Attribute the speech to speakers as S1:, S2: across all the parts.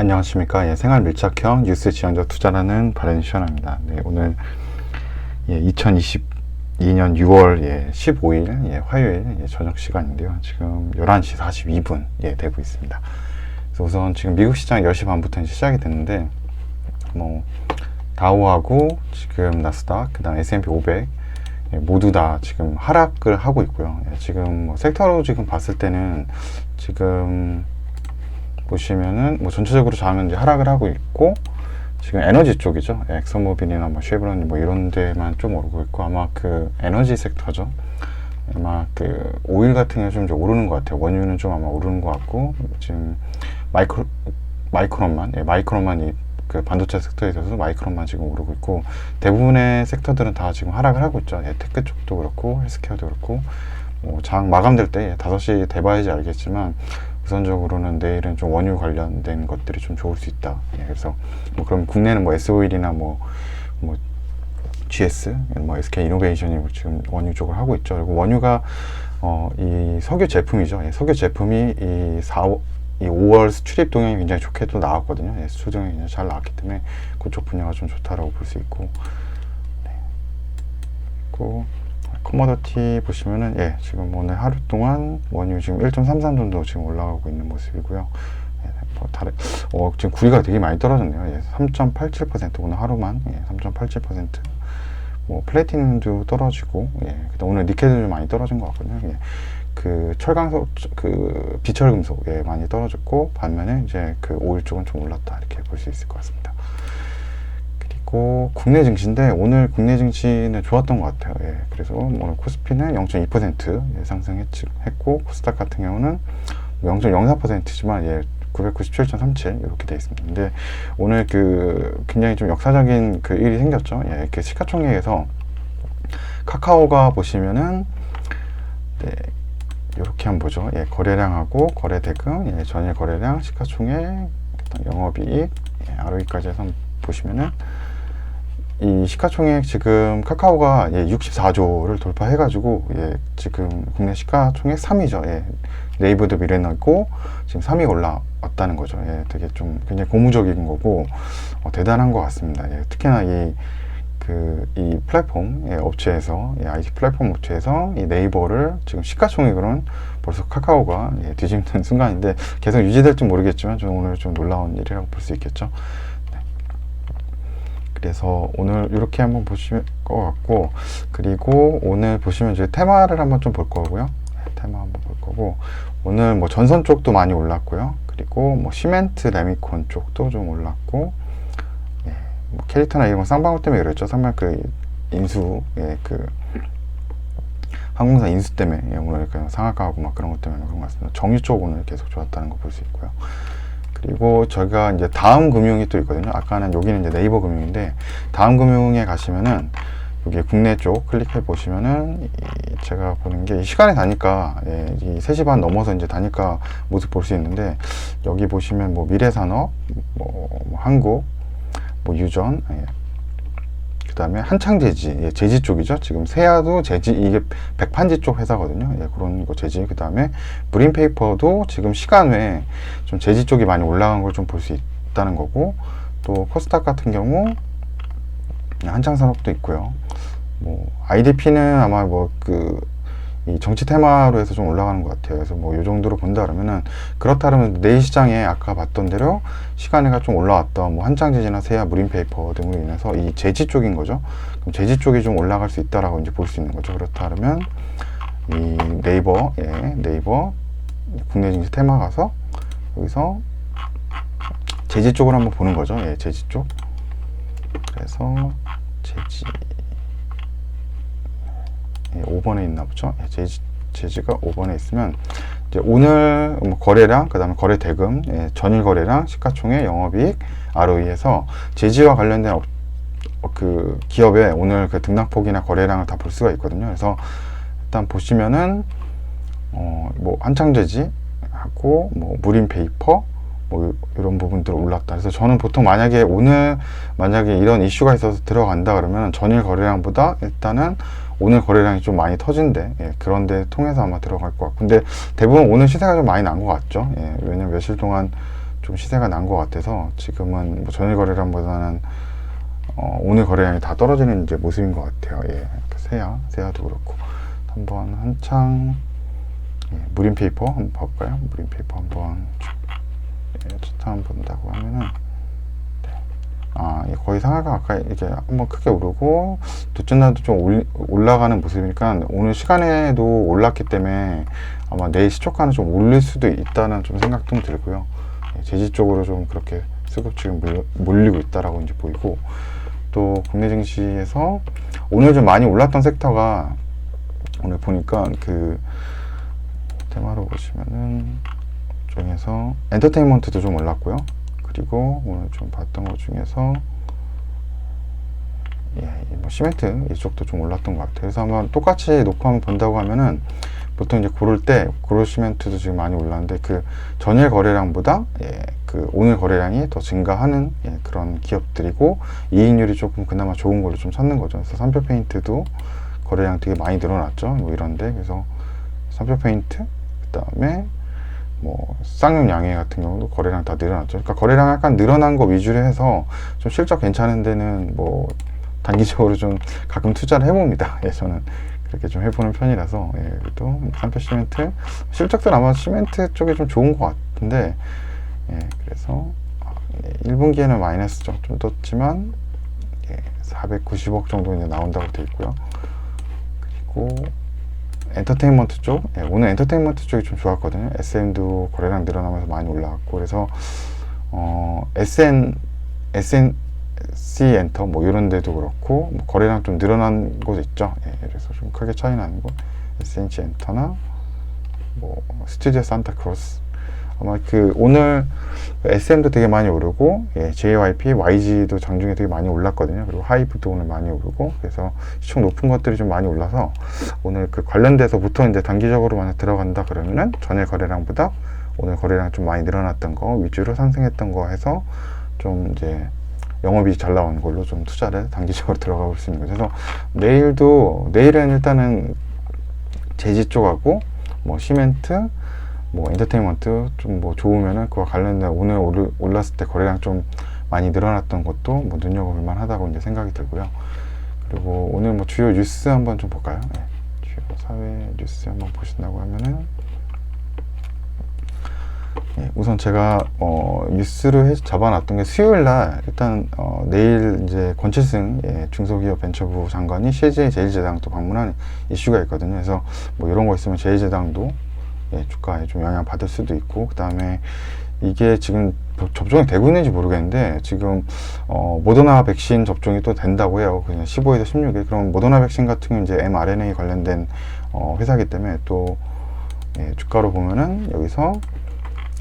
S1: 안녕하십니까. 예, 생활 밀착형 뉴스 지향적 투자라는 바른 시원합니다. 네, 오늘 예, 2022년 6월 예, 15일 예, 화요일 예, 저녁 시간인데요. 지금 11시 42분 예, 되고 있습니다. 그래서 우선 지금 미국 시장 10시 반부터 시작이 됐는데 뭐 다우하고 지금 나스닥 그다음 S&P 500 예, 모두 다 지금 하락을 하고 있고요. 예, 지금 뭐 섹터로 지금 봤을 때는 지금 보시면은 뭐 전체적으로 자면 이제 하락을 하고 있고 지금 에너지 쪽이죠. 예, 엑소모빌이나 뭐 쉐브론 뭐 이런 데만 좀 오르고 있고 아마 그 에너지 섹터죠. 아마 그 오일 같은 게 좀 오르는 것 같아요. 원유는 좀 아마 오르는 것 같고 지금 마이크로 마이크론만 예, 마이크론만 이 그 반도체 섹터에 있어서 마이크론만 지금 오르고 있고 대부분의 섹터들은 다 지금 하락을 하고 있죠. 예, 테크 쪽도 그렇고 헬스케어도 그렇고 뭐 장 마감될 때 예, 5시 돼봐야지 알겠지만 우선적으로는 내일은 좀 원유 관련된 것들이 좀 좋을 수 있다. 예, 그래서 뭐 그럼 국내는 뭐 S-오일이나 뭐, 뭐 GS, 뭐 SK 이노베이션이 뭐 지금 원유 쪽을 하고 있죠. 그리고 원유가 어, 이 석유 제품이죠. 예, 석유 제품이 이 4, 이 5월 수출입 동향이 굉장히 좋게 또 나왔거든요. 예, 수출 동향이 굉장히 잘 나왔기 때문에 그쪽 분야가 좀 좋다라고 볼 수 있고. 네. 그리고 커머더티 보시면은 예 지금 오늘 하루 동안 원유 지금 1.33 정도 지금 올라가고 있는 모습이고요. 예, 뭐 다른 어 지금 구리가 되게 많이 떨어졌네요. 예, 3.87% 오늘 하루만 예, 3.87%. 뭐 플래티늄도 떨어지고 예, 오늘 니켈도 좀 많이 떨어진 것 같거든요. 예. 그 철강석 그 비철 금속 예, 많이 떨어졌고 반면에 이제 그 오일 쪽은 좀 올랐다 이렇게 볼 수 있을 것 같습니다. 그리고 국내 증시인데 오늘 국내 증시는 좋았던 것 같아요. 예, 그래서 오늘 코스피는 0.2% 예, 상승했고 코스닥 같은 경우는 0.04%지만 예, 997.37 이렇게 돼 있습니다. 근데 오늘 그 굉장히 좀 역사적인 그 일이 생겼죠. 예, 이렇게 시가총액에서 카카오가 보시면은 네, 이렇게 한번 보죠. 예, 거래량하고 거래 대금, 예, 전일 거래량, 시가총액, 영업이익, 예, ROE까지 해서 보시면은 이 시가총액 지금 카카오가 예, 64조를 돌파해가지고 예, 지금 국내 시가총액 3위죠. 예, 네이버도 미래나고 지금 3위 올라왔다는 거죠. 예, 되게 좀 굉장히 고무적인 거고 어, 대단한 것 같습니다. 예, 특히나 이 그, 이 플랫폼 예, 업체에서, 예, IT 플랫폼 업체에서 이 네이버를 지금 시가총액으로는 벌써 카카오가 예, 뒤집는 순간인데 계속 유지될지 모르겠지만 좀 오늘 좀 놀라운 일이라고 볼 수 있겠죠. 네. 그래서 오늘 이렇게 한번 보실 것 같고, 그리고 오늘 보시면 이제 테마를 한번 좀 볼 거고요. 네, 테마 한번 볼 거고, 오늘 뭐 전선 쪽도 많이 올랐고요. 그리고 뭐 시멘트 레미콘 쪽도 좀 올랐고, 예, 뭐 캐릭터나 이런 거 쌍방울 때문에 그랬죠. 쌍방 그 인수, 예, 그 항공사 인수 때문에 예, 오늘 그냥 상한가하고 막 그런 것 때문에 그런 것 같습니다. 정유 쪽 오늘 계속 좋았다는 거 볼 수 있고요. 그리고 저희가 이제 다음 금융이 또 있거든요. 아까는 여기는 이제 네이버 금융인데 다음 금융에 가시면은 여기 국내 쪽 클릭해 보시면은 이 제가 보는 게 시간이 다니까 예, 이 3시 반 넘어서 이제 다니까 모습 볼 수 있는데 여기 보시면 뭐 미래산업, 뭐, 뭐 한국, 뭐 유전, 예. 그다음에 한창제지, 예, 제지 쪽이죠. 지금 세아도 제지 이게 백판지 쪽 회사거든요. 예, 그런 거 제지. 그다음에 브린페이퍼도 지금 시간 외에 좀 제지 쪽이 많이 올라간 걸 좀 볼 수 있다는 거고 또 코스닥 같은 경우 한창 산업도 있고요. 뭐 IDP는 아마 뭐 그 이 정치 테마로 해서 좀 올라가는 것 같아요. 그래서 뭐 이 정도로 본다 그러면은 그렇다 그러면 내일 시장에 아까 봤던 대로 시간에가 좀 올라왔던 뭐 한창제지나 세아, 무림페이퍼 등으로 인해서 이 제지 쪽인 거죠. 그럼 제지 쪽이 좀 올라갈 수 있다라고 이제 볼 수 있는 거죠. 그렇다 그러면 이 네이버, 예, 네이버 국내 증시 테마 가서 여기서 제지 쪽을 한번 보는 거죠. 예, 제지 쪽. 그래서 제지 예, 5번에 있나 보죠. 예, 제지, 제지가 5번에 있으면 이제 오늘 뭐 거래량, 그 다음에 거래 대금, 예, 전일 거래량, 시가총액, 영업이익, ROE에서 제지와 관련된 업, 어, 그 기업의 오늘 그 등락폭이나 거래량을 다 볼 수가 있거든요. 그래서 일단 보시면은 어, 뭐 한창제지 하고 뭐 무림페이퍼 뭐 이런 부분들 올랐다. 그래서 저는 보통 만약에 오늘 만약에 이런 이슈가 있어서 들어간다 그러면 전일 거래량보다 일단은 오늘 거래량이 좀 많이 터진대. 예, 그런데 통해서 아마 들어갈 것 같고. 근데 대부분 오늘 시세가 좀 많이 난 것 같죠. 예, 왜냐면 며칠 동안 좀 시세가 난 것 같아서 지금은 뭐 전일 거래량보다는 어, 오늘 거래량이 다 떨어지는 이제 모습인 것 같아요. 예, 그 세야, 세야도 그렇고 한번 한창 예, 무림 페이퍼 한번 봐볼까요? 무림 페이퍼 한번 예, 차트 한번 본다고 하면은 네. 아, 예, 거의 상하가 아까 이게 한번 크게 오르고 둘째 날도 좀 올, 올라가는 모습이니까 오늘 시간에도 올랐기 때문에 아마 내일 시초가는 좀 올릴 수도 있다는 좀 생각도 좀 들고요. 예, 제지 쪽으로 좀 그렇게 수급 지금 몰려, 몰리고 있다라고 이제 보이고 또 국내 증시에서 오늘 좀 많이 올랐던 섹터가 오늘 보니까 그 테마로 보시면은 중에서 엔터테인먼트도 좀 올랐고요. 그리고 오늘 좀 봤던 것 중에서 예, 이뭐 시멘트 이쪽도 좀 올랐던 것 같아요. 그래서 한번 똑같이 놓고 한번 본다고 하면은 보통 이제 고를 때 고로 시멘트도 지금 많이 올랐는데 그 전일 거래량보다 예, 그 오늘 거래량이 더 증가하는 예, 그런 기업들이고 이익률이 조금 그나마 좋은 걸로 좀 찾는 거죠. 그래서 삼표 페인트도 거래량 되게 많이 늘어났죠. 뭐 이런데 그래서 삼표 페인트 그다음에 뭐 쌍용 양해 같은 경우도 거래량 다 늘어났죠. 그러니까 거래량 약간 늘어난 거 위주로 해서 좀 실적 괜찮은 데는 뭐 단기적으로 좀 가끔 투자를 해봅니다. 예, 저는 그렇게 좀 해보는 편이라서 예, 그래도 삼표 시멘트 실적들 아마 시멘트 쪽이 좀 좋은 것 같은데 예, 그래서 아, 예, 1분기에는 마이너스 좀, 좀 떴지만 예, 490억 정도 이제 나온다고 돼 있고요. 그리고 엔터테인먼트 쪽, 예, 오늘 엔터테인먼트 쪽이 좀 좋았거든요. SM도 거래량 늘어나면서 많이 올라갔고, 그래서, 어, SN, SNC 엔터, 뭐, 이런 데도 그렇고, 뭐 거래량 좀 늘어난 곳 있죠. 예, 그래서 좀 크게 차이 나는 곳. SNC 엔터나, 뭐, 스튜디오 산타크로스. 아마 그, 오늘 SM도 되게 많이 오르고, 예, JYP, YG도 장중에 되게 많이 올랐거든요. 그리고 하이브도 오늘 많이 오르고, 그래서 시총 높은 것들이 좀 많이 올라서, 오늘 그 관련돼서 보통 이제 단기적으로 만약 들어간다 그러면은 전일 거래량보다 오늘 거래량 좀 많이 늘어났던 거 위주로 상승했던 거 해서 좀 이제 영업이 잘 나온 걸로 좀 투자를 단기적으로 들어가 볼 수 있는 거죠. 그래서 내일도 내일은 일단은 제지 쪽하고 뭐 시멘트 뭐 엔터테인먼트 좀 뭐 좋으면은 그와 관련된 오늘 올랐을 때 거래량 좀 많이 늘어났던 것도 뭐 눈여겨볼 만하다고 이제 생각이 들고요. 그리고 오늘 뭐 주요 뉴스 한번 좀 볼까요? 네. 주요 사회 뉴스 한번 보신다고 하면은 예, 우선 제가 어, 뉴스를 해, 잡아놨던 게 수요일 날 일단 어, 내일 이제 권칠승 예, 중소기업 벤처부 장관이 CJ 제일제당 또 방문한 이슈가 있거든요. 그래서 뭐 이런 거 있으면 제일제당도 예, 주가에 좀 영향 받을 수도 있고 그 다음에 이게 지금 접종이 되고 있는지 모르겠는데 지금 어, 모더나 백신 접종이 또 된다고 해요. 그냥 15일에서 16일. 그럼 모더나 백신 같은 경우는 이제 mRNA 관련된 어, 회사기 때문에 또 예, 주가로 보면은 여기서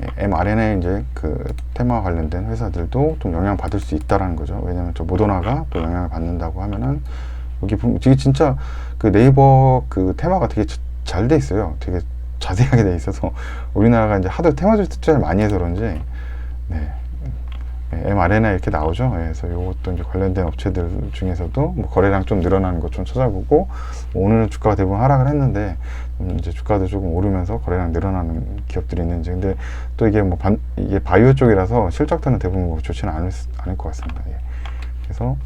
S1: 예, mRNA 이제 그 테마 관련된 회사들도 좀 영향 받을 수 있다라는 거죠. 왜냐면 저 모더나가 또 영향을 받는다고 하면은 여기 보면 이게 진짜 그 네이버 그 테마가 되게 잘 돼 있어요. 되게 자세하게 돼 있어서 우리나라가 이제 하도 테마주를 투자를 많이 해서 그런지 네. 네, mRNA 이렇게 나오죠. 예, 그래서 이것도 이제 관련된 업체들 중에서도 뭐 거래량 좀 늘어나는 것 좀 찾아보고 오늘 주가가 대부분 하락을 했는데 음, 이제 주가도 조금 오르면서 거래량 늘어나는 기업들이 있는지 근데 또 이게 뭐 반, 이게 바이오 쪽이라서 실적들은 대부분 뭐 좋지는 않을, 수- 않을 것 같습니다. 예. 그래서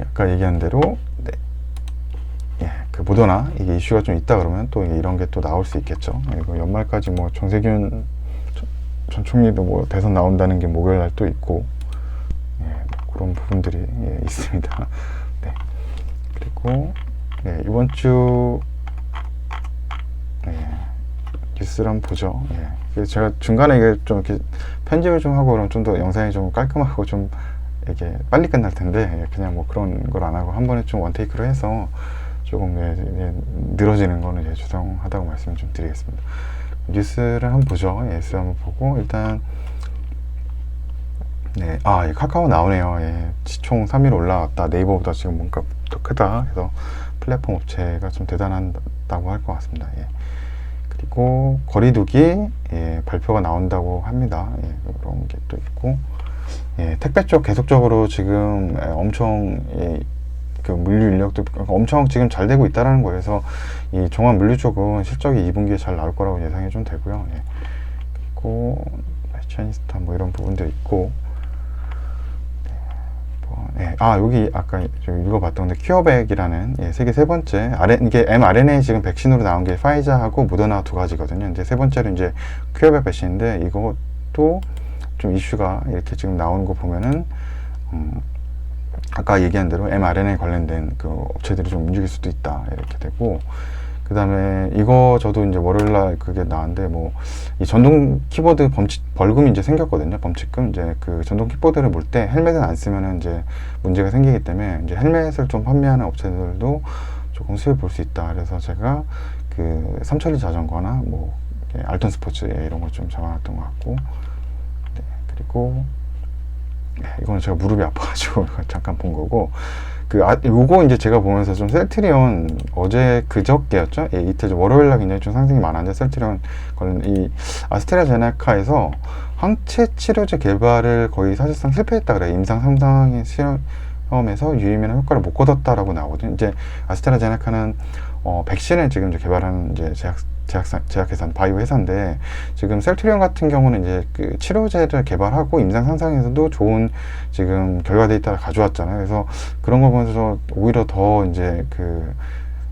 S1: 아까 얘기한 대로 그 모더나 이게 이슈가 좀 있다 그러면 또 이런 게 또 나올 수 있겠죠. 그리고 연말까지 뭐 정세균 전- 전 총리도 뭐 대선 나온다는 게 목요일 날 또 있고 예, 뭐 그런 부분들이 예, 있습니다. 네. 그리고 예, 이번 주 예, 뉴스를 한번 보죠. 예. 제가 중간에 이게 좀 이렇게 편집을 좀 하고 그러면 좀더 영상이 좀 깔끔하고 좀 이게 빨리 끝날 텐데 예, 그냥 뭐 그런 걸 안 하고 한 번에 좀 원테이크로 해서 조금 예, 예, 늘어지는 거는 이제 죄송하다고 말씀을 좀 드리겠습니다. 뉴스를 한번 보죠. 예, 뉴스 한번 보고 일단 네, 아, 예, 카카오 나오네요. 예, 시총 3위로 올라왔다. 네이버보다 지금 뭔가 더 크다. 그래서 플랫폼 업체가 좀 대단하다고 할 것 같습니다. 예. 그리고 거리두기 예, 발표가 나온다고 합니다. 예, 그런 게 또 있고 예, 택배 쪽 계속적으로 지금 예, 엄청 예, 그 물류 인력도 엄청 지금 잘 되고 있다라는 거예요. 그래서 이 종합 물류 쪽은 실적이 2분기에 잘 나올 거라고 예상이 좀 되고요. 예. 그리고 샤이니스타 뭐 이런 부분들이 있고 네, 뭐, 예. 아 여기 아까 좀 읽어봤던 건데 큐어백이라는 예, 세계 세 번째 RN, 이게 mRNA 지금 백신으로 나온 게 파이자하고 모더나 두 가지거든요. 이제 세 번째로 이제 큐어백 백신인데 이것도 좀 이슈가 이렇게 지금 나오는 거 보면은 음, 아까 얘기한 대로 mRNA 관련된 그 업체들이 좀 움직일 수도 있다 이렇게 되고 그 다음에 이거 저도 이제 월요일 날 그게 나왔는데 뭐 이 전동 키보드 범칙 벌금이 이제 생겼거든요 범칙금. 이제 그 전동 키보드를 물때 헬멧을 안 쓰면은 이제 문제가 생기기 때문에 이제 헬멧을 좀 판매하는 업체들도 조금 수입 볼수 있다. 그래서 제가 그 삼천리 자전거나 뭐 알턴 스포츠 예, 이런 거좀 잡아놨던 것 같고 네, 그리고 네, 이거는 제가 무릎이 아파가지고 잠깐 본 거고 그 아, 요거 이제 제가 보면서 좀 셀트리온 어제 그저께였죠? 예, 이틀 전 월요일 날 굉장히 좀 상승이 많았는데 셀트리온 관련 이 아스트라제네카에서 항체 치료제 개발을 거의 사실상 실패했다 그래요. 임상 3상의 실험에서 유의미한 효과를 못 거뒀다라고 나오거든요. 이제 아스트라제네카는 어, 백신을 지금 이제 개발하는 이제 제약 제약사, 제약회사, 바이오 회사인데 지금 셀트리온 같은 경우는 이제 그 치료제를 개발하고 임상 상상에서도 좋은 지금 결과 데이터를 가져왔잖아요. 그래서 그런 거 보면서 오히려 더 이제 그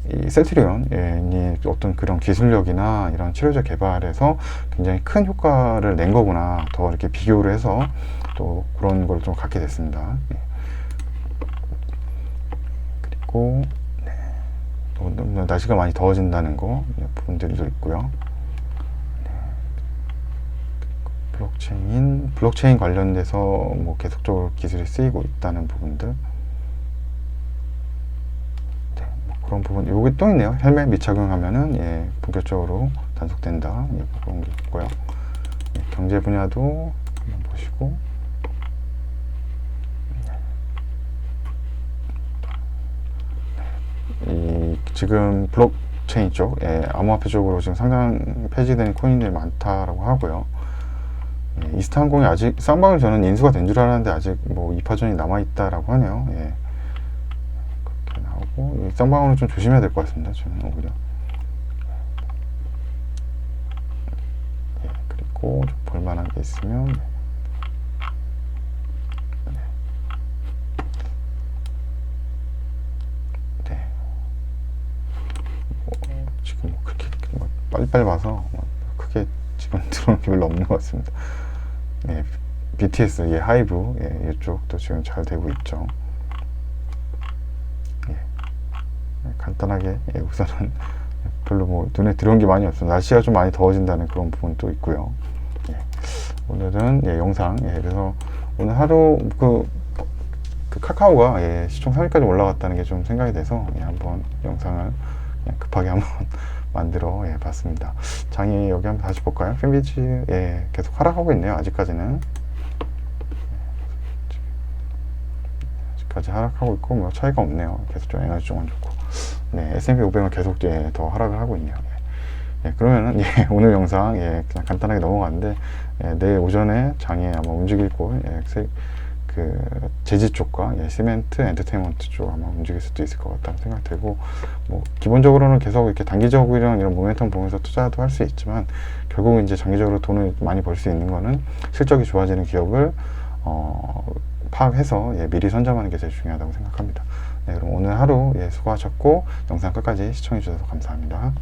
S1: 이 셀트리온이 어떤 그런 기술력이나 이런 치료제 개발에서 굉장히 큰 효과를 낸 거구나 더 이렇게 비교를 해서 또 그런 걸 좀 갖게 됐습니다. 예. 그리고 날씨가 많이 더워진다는 거 예, 부분들도 있고요. 네. 블록체인 블록체인 관련돼서 뭐 계속적으로 기술이 쓰이고 있다는 부분들. 네, 뭐 그런 부분 여기 또 있네요. 헬멧 미착용하면은 예, 본격적으로 단속된다. 예, 그런 게 있고요. 예, 경제 분야도 한번 보시고. 이 지금 블록체인 쪽, 예, 암호화폐 쪽으로 지금 상당 폐지된 코인들이 많다라고 하고요. 예, 이스타항공이 아직 쌍방울 저는 인수가 된 줄 알았는데 아직 뭐 2파전이 남아 있다라고 하네요. 예. 그렇게 나오고 이 쌍방울은 좀 조심해야 될 것 같습니다. 저는 오히려. 예, 그리고 좀 볼만한 게 있으면 네. 뭐, 지금 뭐 그렇게 뭐 빨리빨리 봐서 뭐 크게 지금 들어오는 게 별로 없는 것 같습니다. 네, BTS, 예, 하이브, 예, 이쪽도 지금 잘 되고 있죠. 예, 네, 간단하게, 예, 우선은 별로 뭐 눈에 들어온 게 많이 없어요. 날씨가 좀 많이 더워진다는 그런 부분도 있고요. 예, 오늘은 예, 영상, 예, 그래서 오늘 하루 그, 그 카카오가 예, 시총 3위까지 올라갔다는 게 좀 생각이 돼서 예, 한번 영상을 급하게 한번 만들어 예, 봤습니다. 장이 여기 한번 다시 볼까요? 핀비지 예, 계속 하락하고 있네요. 아직까지는 아직까지 하락하고 있고 뭐 차이가 없네요. 계속 좀 에너지 쪽은 좋고 네 S&P 500은 계속 예, 더 하락을 하고 있네요. 예, 그러면은 예, 오늘 영상 예, 그냥 간단하게 넘어갔는데 예, 내일 오전에 장이 아마 움직일 곳 예, 세- 그 재지 쪽과 예, 시멘트, 엔터테인먼트 쪽 아마 움직일 수도 있을 것 같다는 생각 들고 뭐 기본적으로는 계속 이렇게 단기적으로 이런 모멘텀 보면서 투자도 할 수 있지만 결국은 이제 장기적으로 돈을 많이 벌 수 있는 거는 실적이 좋아지는 기업을 어, 파악해서 예, 미리 선점하는 게 제일 중요하다고 생각합니다. 네, 그럼 오늘 하루 예, 수고하셨고 영상 끝까지 시청해 주셔서 감사합니다.